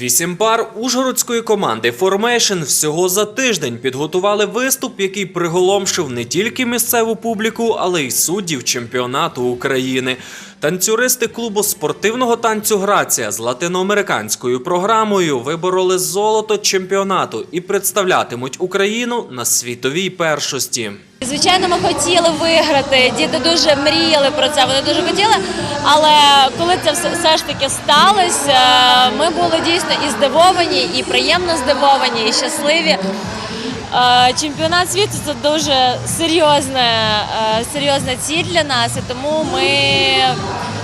Вісім пар ужгородської команди Формейшн всього за тиждень підготували виступ, який приголомшив не тільки місцеву публіку, але й суддів чемпіонату України. Танцюристи клубу спортивного танцю Грація з латиноамериканською програмою вибороли золото чемпіонату і представлятимуть Україну на світовій першості. Звичайно, ми хотіли виграти. Діти дуже мріяли про це. Вони дуже хотіли. Але коли це все, ж таки сталося, ми були дійсно і здивовані, і приємно здивовані, і щасливі. Е, Чемпіонат світу це дуже серйозна, е, серйозна ціль для нас, і тому ми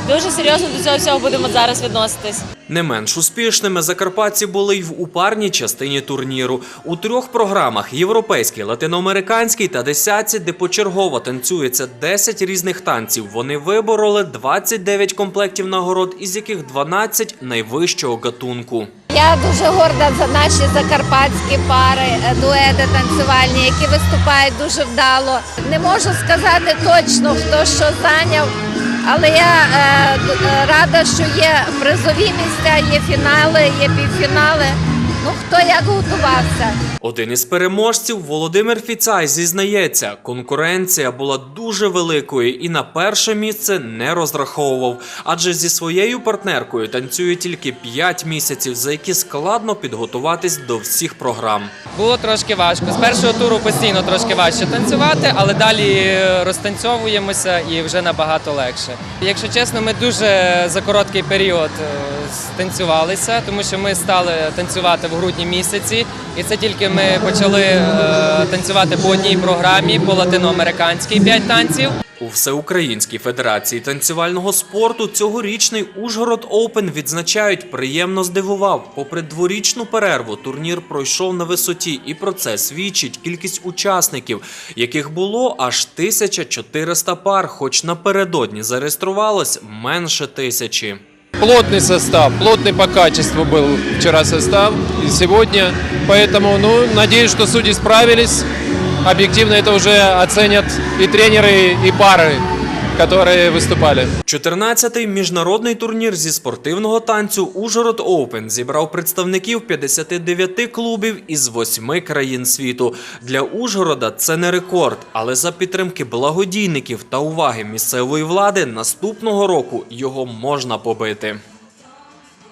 дуже серйозно до цього всього будемо зараз відноситись. Не менш успішними закарпатці були й в упарній частині турніру. У трьох програмах європейський, латиноамериканський та десятці, де почергово танцюється 10 різних танців. Вони вибороли 29 комплектів нагород, із яких 12 найвищого гатунку. Я дуже горда за наші закарпатські пари, е, дуети танцювальні, які виступають дуже вдало. Не можу сказати точно, хто що зайняв, але я е, е, рада, що є призові місця, є фінали, є півфінали. Як готувався. Один із переможців Володимир Фіцай зізнається, конкуренція була дуже великою і на перше місце не розраховував, адже зі своєю партнеркою танцює тільки 5 місяців, за які складно підготуватись до всіх програм. Було трошки важко. З першого туру постійно трошки важче танцювати, але далі розтанцьовуємося і вже набагато легше. Якщо чесно, ми дуже за короткий період е, станцювалися, тому що ми стали танцювати в грудні місяці, і це тільки ми почали е, танцювати по одній програмі, по латиноамериканській 5 танців. У Всеукраїнській федерації танцювального спорту цьогорічний Ужгород Оупен відзначають приємно здивував. Попри дворічну перерву, турнір пройшов на висоті, і про це свідчить кількість учасників, яких було аж 1400 пар, хоч напередодні зареєструвалось менше тисячі. Плотный состав, плотный по качеству был вчера состав и сегодня. Поэтому, ну, надеюсь, что судьи справились. Объективно это уже оценят и тренеры, и пары, которые выступали. 14-й міжнародний турнір зі спортивного танцю Ужгород Оупен зібрав представників 59 клубів із 8 країн світу. Для Ужгорода це не рекорд, але за підтримки благодійників та уваги місцевої влади наступного року його можна побити.